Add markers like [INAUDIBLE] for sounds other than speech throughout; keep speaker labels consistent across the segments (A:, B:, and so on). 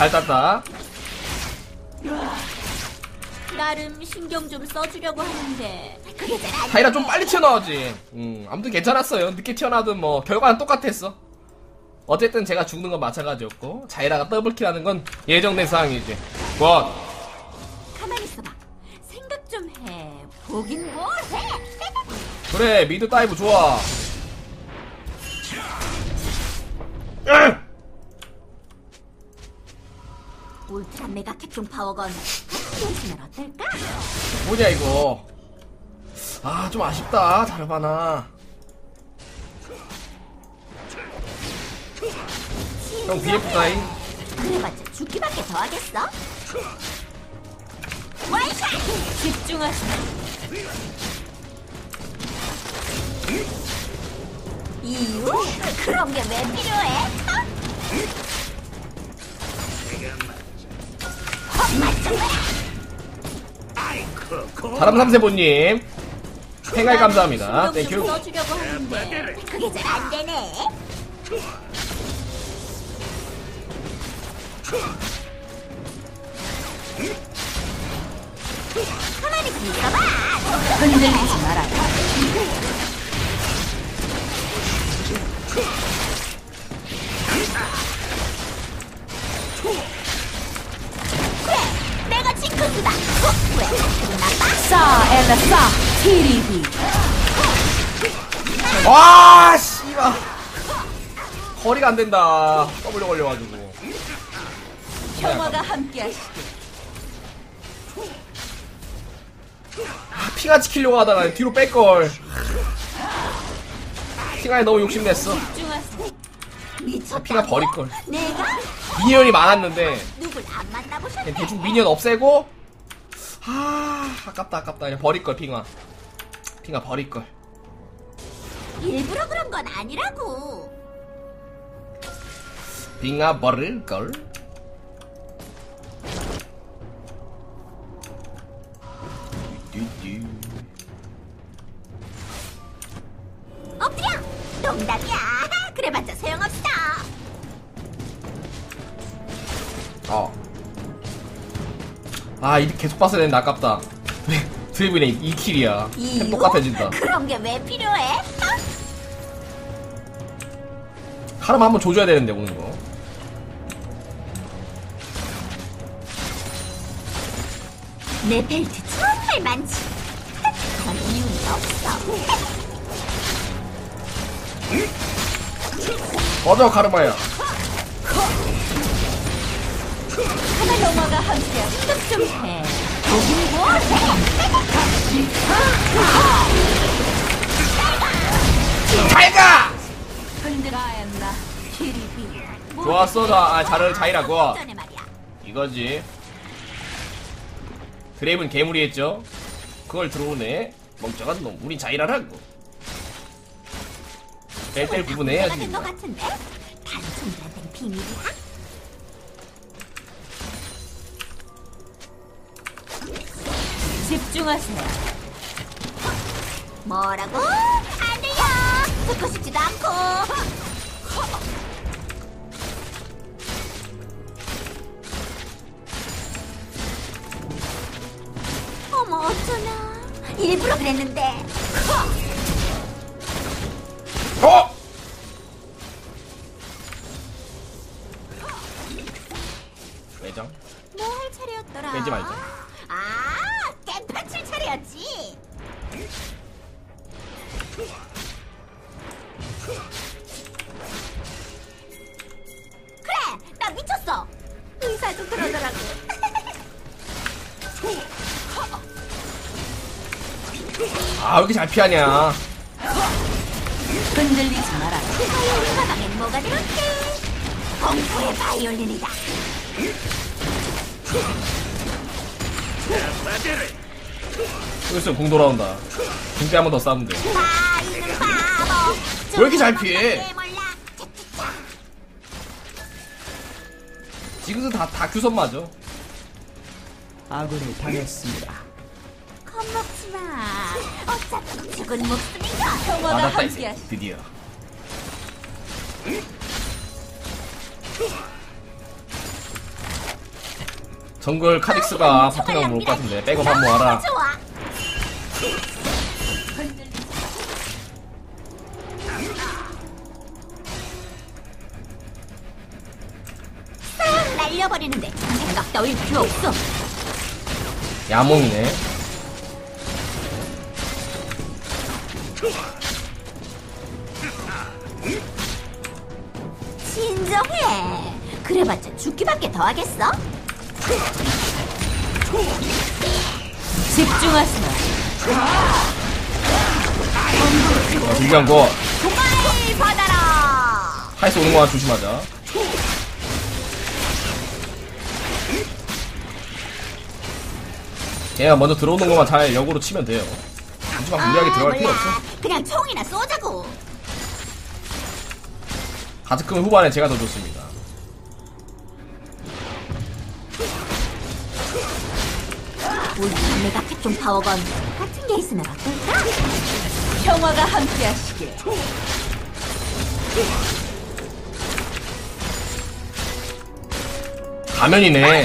A: 잘 땄다.
B: 나름 신경 좀 써주려고 하는데 그게 잘안
A: 자이라 좀 빨리 튀어나오지. 음, 아무튼 괜찮았어요. 늦게 튀어나오든 뭐 결과는 똑같았어. 어쨌든 제가 죽는 건 마찬가지였고 자이라가 더블킬하는 건 예정된 상황이지. 뭐
B: 가만히 있어봐. 생각 좀 해. 보긴 뭘 해.
A: 그래 미드 다이브 좋아.
B: 울트라 메가 캡종 파워건 해주면 어떨까?
A: 뭐냐 이거. 아 좀 아쉽다 자르바나. 형 BF 다잉.
B: 그래봤자 죽기밖에 더 하겠어? 와이샷! 집중하시오. 이유? 그런 게 왜 필요해?
A: 사람 삼세보님 생활 감사합니다. 땡큐.
B: 써주려고 하는데 그게 잘 안 되네. 가만히 좀 있어봐. 흔들리지 마라. 그 왜?
C: 싸 엘라
A: 싸와 씨발. 거리가 안 된다. W 걸려가지고.
C: 평화가 함께하시길
A: 아, 피가 지키려고 하다가 뒤로 뺄걸. 피가 너무 욕심냈어.
B: 미쳤다.
A: 피가 버릴걸.
B: 내가
A: 미니언이 많았는데. 그냥 대충 미니언 없애고 아 아깝다 아깝다 그냥 버릴걸 핑아 핑아 버릴걸
B: 일부러 그런 건 아니라고.
A: 핑아 버릴걸 뚜뚜.
B: 엎드려. 농담이야. 그래봤자 소용없어.
A: 어. 아, 이렇게 계속 봤어야 되는데 아깝다. [LAUGHS] 드리블이 2킬이야.
B: 이유?
A: 템 똑같아진다.
B: 그런 게 왜 필요해? 어?
A: 카르마 한번 조져야 되는데, 오는 거.
B: 내 벨트 정말 많지. 그런 이유는 없어.
A: 맞아, 카르마야.
C: 평화가 함께 생각 좀 해.
B: 보긴 뭘 해.
A: 잘 가!
C: 흔들어 엘라 TDB
A: 좋았어, 자, 아, 자를, 자이라고.
B: 말이야.
A: 이거지. 드레이브는 괴물이 했죠? 그걸 들어오네. 멍청한 놈. 우린 자이라라고. 뺄뺄 구분해야지.
B: 비밀이야?
C: 집중하세요
B: 뭐라고? 안 돼요. 듣고 싶지도 않고. 어머 어쩌나. 일부러 그랬는데.
A: 어!
B: 그래, 나 미쳤어. 의사도 그러더라고.
A: 아, 왜 이렇게 잘 피하냐.
C: 흔들리지 마라
B: 바이올린 가방엔 뭐가 들었지? 공포의 바이올린이다.
A: 여기서 공 돌아온다. 공대 한번 더 싸면 돼.
B: 바보.
A: 왜 이렇게 잘 피해? 지금은 다, 다 규선 맞아.
D: 아군이 당했습니다.
B: 겁먹지 마. 어차피 죽은 목숨이야.
C: 평화가
A: 맞았다, 이제.
C: 함께하시길
A: 드디어. 정글 카직스가 바탕을 올것 같은데 백업 한번 와라
B: 좋아. 필요 없어.
A: 야몽이네
B: 진정해. 그래봤자 죽기밖에 더 하겠어?
C: 집중하세요.
A: 어, 중요한 거
B: 받아라.
A: 하이스 오는 거만 조심하자 얘가 먼저 들어오는 것만 잘 역으로 치면 돼요 굳이 막 무리하게 들어갈 필요 없어.
B: 그냥 총이나 쏘자고.
A: 가즈크는 후반에 제가 더 좋습니다
B: 우리 내가 캡좀 파워건 같은 게 있으면 어떨까?
C: 평화가 함께하시길.
A: 가면이네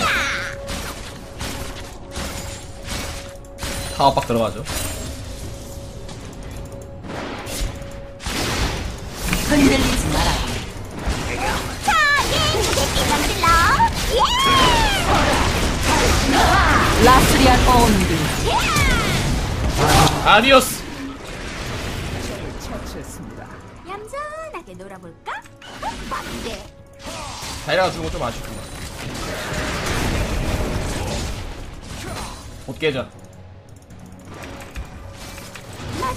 A: 타워박 들어가죠
C: 흔들리지 마라.
B: 자, 예, 만들러. 예!
C: 라스리안 온드.
A: 아디오스
B: 얌전하게 놀아볼까? 맞대.
A: 다이라가 주는 거좀 아쉽구만 못 깨져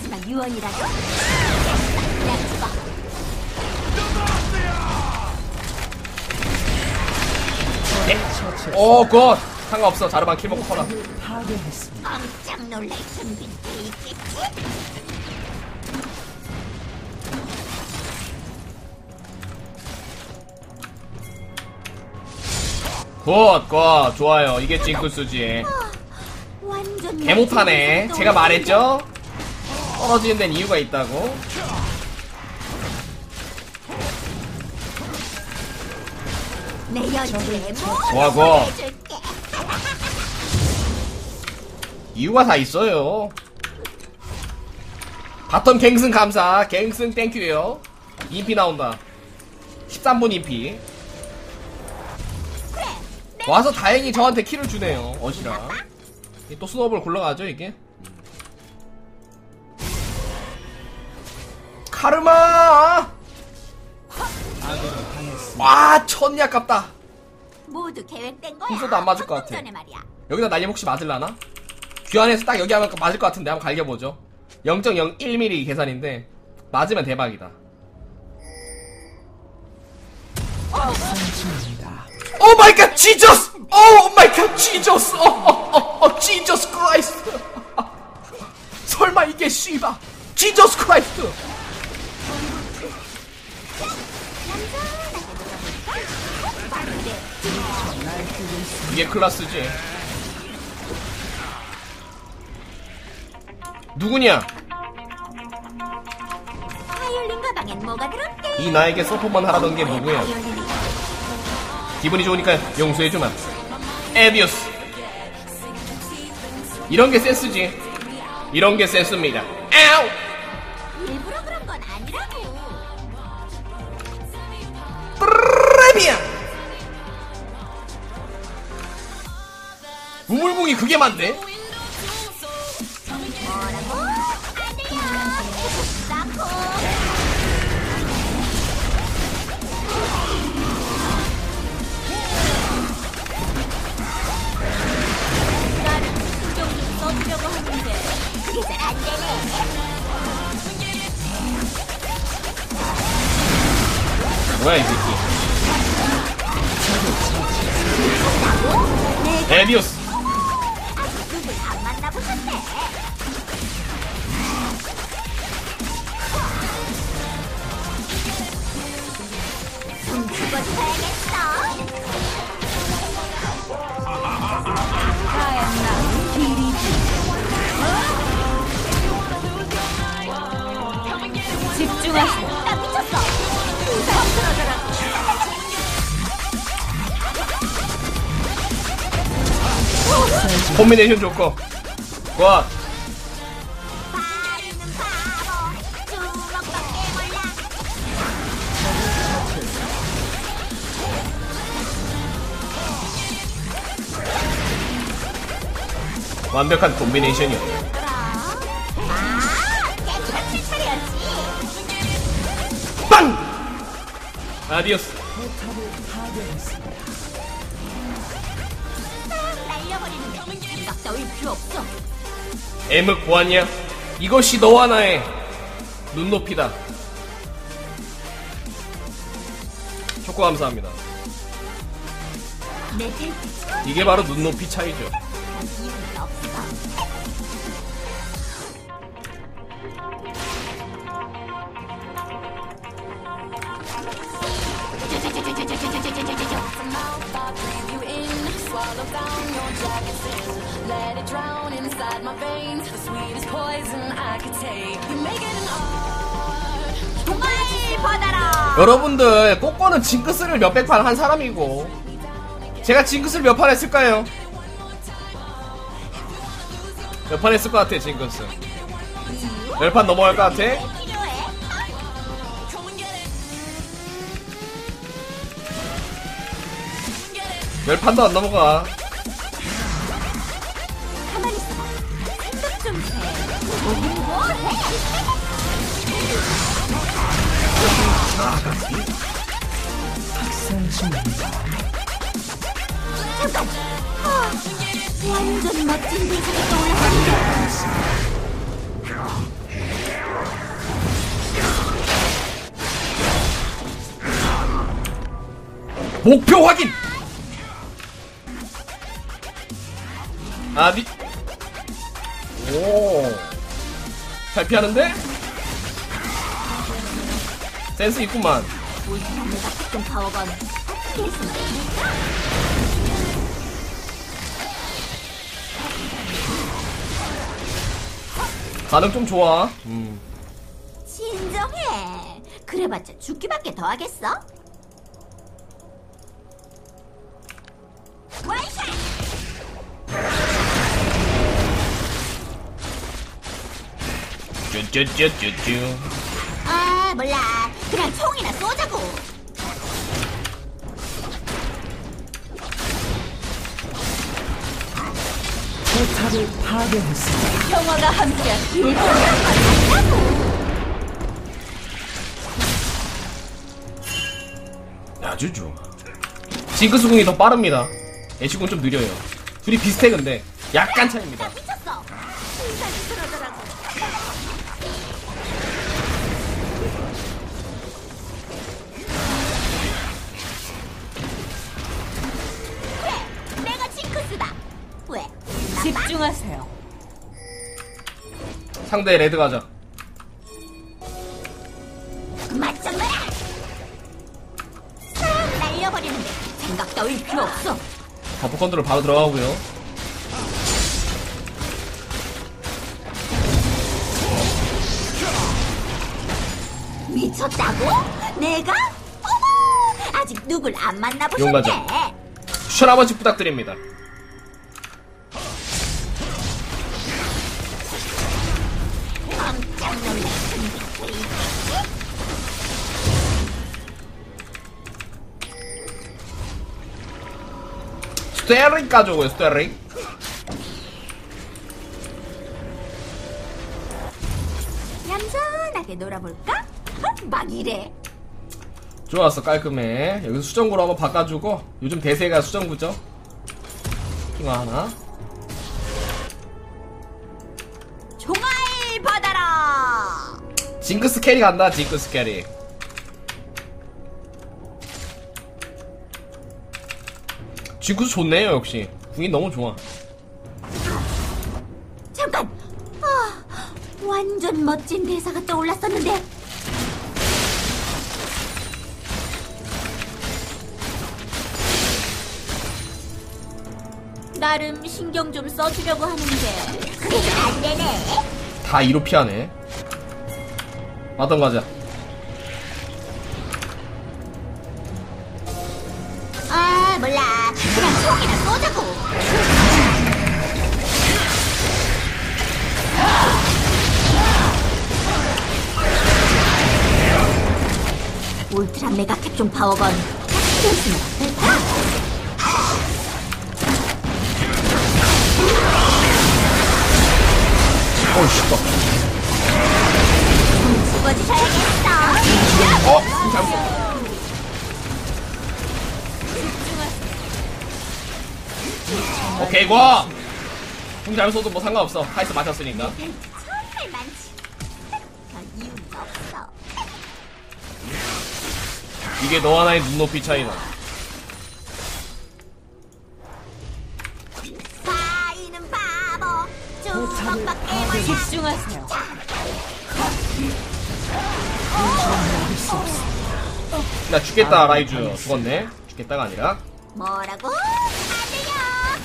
B: 마지막 유언이라도. 야, 죽어.
A: 오, 굿! 상관없어. 자르반 킬 먹고 커라.
B: 깜짝 놀랄 준비 돼 있겠지?
A: 굿, 굿. 좋아요. 이게 징크스지.
B: 완전
A: 개 못하네. 제가 말했죠? 떨어지는 데는 이유가 있다고.
B: 내 연주에
A: 좋아,
B: 모두
A: 좋아.
B: 보내줄게.
A: 이유가 다 있어요. 바텀 갱승 감사. 갱승 땡큐에요. 인피 나온다. 13분 인피. 와서 다행히 저한테 킬을 주네요. 어시라. 또 스노우볼 굴러가죠, 이게? 카르마! 와, 천이 아깝다.
B: 모두 계획된 거야.
A: 순서도 안 맞을 것 같아.
B: 전에 말이야.
A: 여기다 날림 혹시 맞을라나? 귀환에서 딱 여기 하면 맞을 것 같은데 한번 갈겨보죠 0.01mm 계산인데 맞으면 대박이다 오 마이 갓 지저스 오 마이 갓 지저스 어어어 지저스 크라이스트 [LAUGHS] 설마 이게 씨바 지저스 크라이스트 이게 클라스지. 누구냐?
B: 바이올린 가방엔 뭐가 들었대?
A: 이 나에게 서포만 하라던 게 누구야? 기분이 좋으니까 용서해주마. 에디오스. 이런 게 센스지. 이런 게 센스입니다. 아우
B: 일부러 그런 건 아니라고.
A: 프레미야 우물궁이 그게 맞네. 뭐야 이 새끼 에디오스
C: 집중하세요.
B: 나 미쳤어.
A: 콤비네이션 좋고 와 완벽한 콤비네이션이요 빵! 아디오스 M 구하냐? 이것이 너와 나의 눈높이다 초코 감사합니다 이게 바로 눈높이 차이죠
D: let it drown inside my veins. The sweetest poison I could take. You make it an art.
B: 정말 받아라
A: 여러분들 꼬꼬는 징크스를 몇백 판 한 사람이고 제가 징크스를 몇 판 했을까요? 몇 판 했을 것 같아 징크스 10판 넘어갈 것 같아? 열 판도 안 넘어가
B: 아, 완전 멋진 대사가 떠올랐는데
A: 목표 확인! 아디 오. 잘 피하는데? 센스 있구만.
B: 파워건
A: 반응 좀 좋아. 음.
B: 진정해 그래봤자 죽기밖에 더 하겠어? 와이샷
A: 쭈쭈쭈쭈쭈.
B: 아 몰라 그냥 총이나 쏘자고
C: 평화가 함께한 길
A: 아주 좋아. 징크스궁이 더 빠릅니다. 애쉬궁 좀 느려요. 둘이 비슷해 근데 약간 차이입니다.
B: 미쳤어 인상
C: 집중하세요.
A: 상대 레드 가자.
B: 싹 날려버리는데 생각 따위 필요 없어
A: 버프 컨트롤 바로 들어가고요.
B: 미쳤다고? 내가? 어머 아직 누굴 안 만나보셨대
A: 용가죠. 추천 한 번씩 부탁드립니다. 스테링 가져오고요 스테링.
B: 얌전하게 놀아볼까? 막 이래
A: 좋았어 깔끔해. 여기서 수정구로 한번 바꿔주고 요즘 대세가 수정구죠. 핑어 하나.
B: 종알 받아라
A: 징크스 캐리 간다 징크스 캐리. 징크스 좋네요 역시. 궁이 너무 좋아.
B: 잠깐 아, 완전 멋진 대사가 떠올랐었는데 나름 신경 좀 써주려고 하는데 그래도 안 되네
A: 다 이로 피하네. 맞던 가자.
B: 캡종 파워건 캡슐이면 어떨까?
A: 어, 씨발.
B: 죽어주셔야겠어.
A: 어? 공 잘못 썼다. 오케이, 고! 공뭐 상관없어. 카이스 맞췄으니까. 이게 너와 나의 눈높이 차이다.
B: 바이는 바보. 주먹밖에 몰라.
C: 집중하세요.
A: 나 죽겠다, 라이즈. 죽었네. 죽겠다가 아니라.
B: 뭐라고? 안 돼요.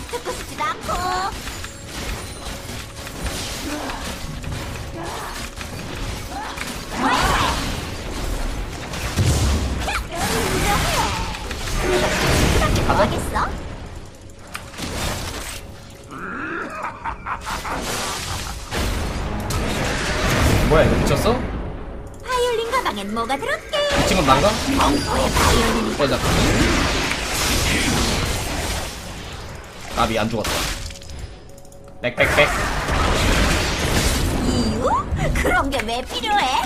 B: 듣고 싶지도 않고. 뭐 하겠어?
A: 뭐야, 이거 미쳤어?
B: 바이올린 가방엔 뭐가 들었게?
A: 이 친구는 난가?
B: 벙커의 바이올린이
A: 꺼자. 나비 안 죽었다. 빽빽빽.
B: 이유? 그런 게 왜 필요해?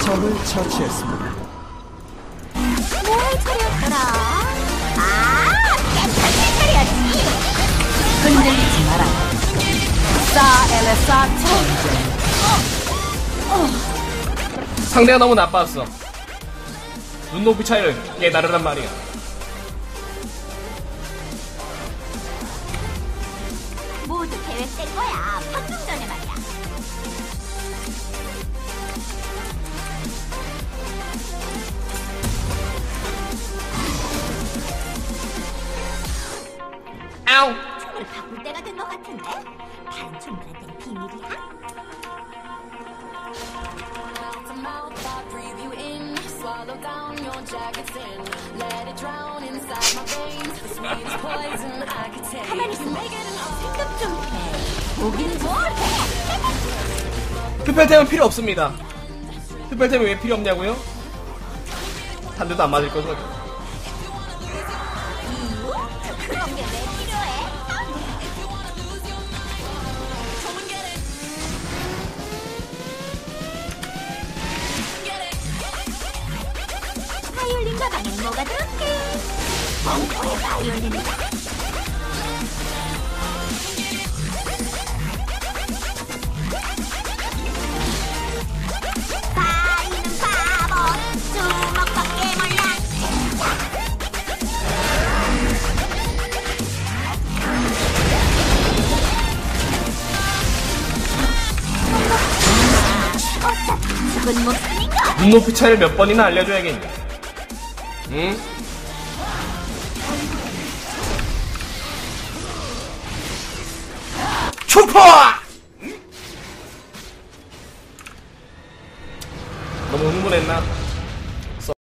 E: 적을 처치했습니다.
B: 뭘 차렸더라? 아, 깨끗이 차렸지.
C: 흔들리지 마라. 싸 엘레사 천.
A: 상대가 너무 나빴어. 눈높이 차이를 깨달으란 말이야.
B: 총을 바꿀 때가 된 것 같은데? 다른 총들한텐 비밀이야? 가만히 있어. 생각 좀 해. 보긴 뭘 해?
A: 흡혈템은 필요 없습니다. 흡혈템이 왜 필요 없냐고요? 한 대도 안 맞을 거고. 눈높이 차이를 몇 번이나 알려줘야겠냐. 응?